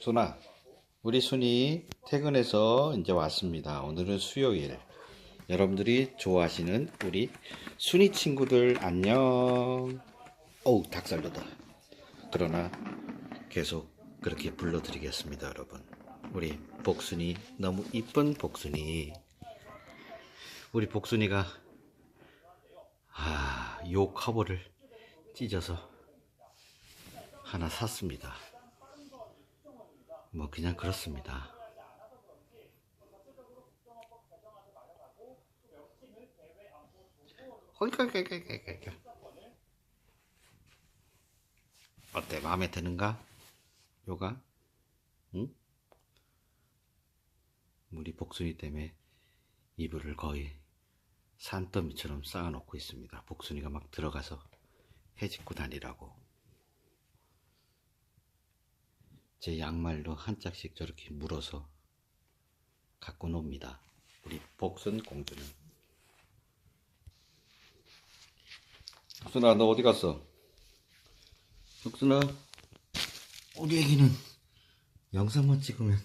순아, 우리 순이 퇴근해서 이제 왔습니다. 오늘은 수요일. 여러분들이 좋아하시는 우리 순이 친구들 안녕. 어우, 닭살도다. 그러나 계속 그렇게 불러드리겠습니다, 여러분. 우리 복순이, 너무 이쁜 복순이. 우리 복순이가, 아, 요 커버를 찢어서 하나 샀습니다. 뭐 그냥 그렇습니다. 헐걸걸걸걸걸. 어때 마음에 드는가? 요가? 응? 우리 복순이 때문에 이불을 거의 산더미처럼 쌓아놓고 있습니다. 복순이가 막 들어가서 해집고 다니라고. 제 양말도 한 짝씩 저렇게 물어서 갖고 놉니다. 우리 복순 공주는. 복순아, 너 어디 갔어? 복순아, 우리 애기는 영상만 찍으면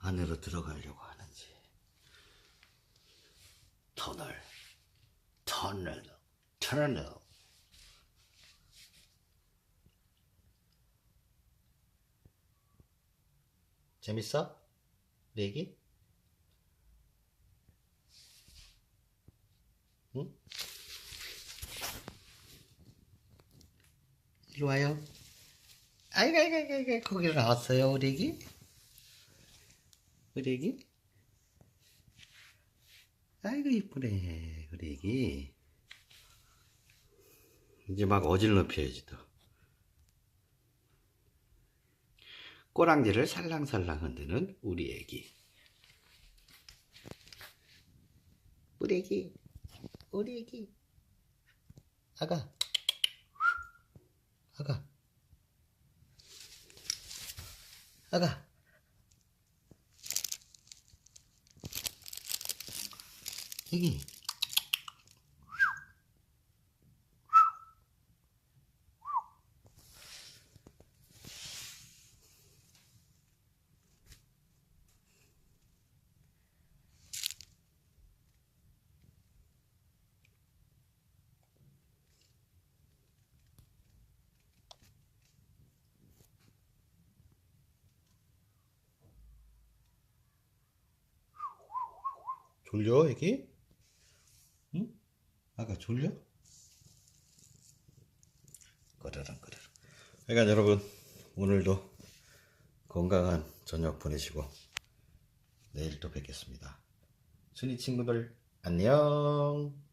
안으로 들어가려고 하는지. 터널, 터널, 터널. 재밌어? 우리 애기? 응? 이리 와요. 아이고, 아이고, 아이고, 아이고, 거기로 나왔어요, 우리 애기? 우리 애기? 아이고, 이쁘네, 우리 애기. 이제 막 어질러펴야지, 또. 꼬랑지를 살랑살랑 흔드는 우리 애기. 우리 애기, 우리 애기. 아가, 아가, 아가. 애기. 졸려, 애기? 응? 아가 졸려? 꺼르렁 꺼르렁. 그러니까 여러분 오늘도 건강한 저녁 보내시고 내일 또 뵙겠습니다. 순이 친구들 안녕.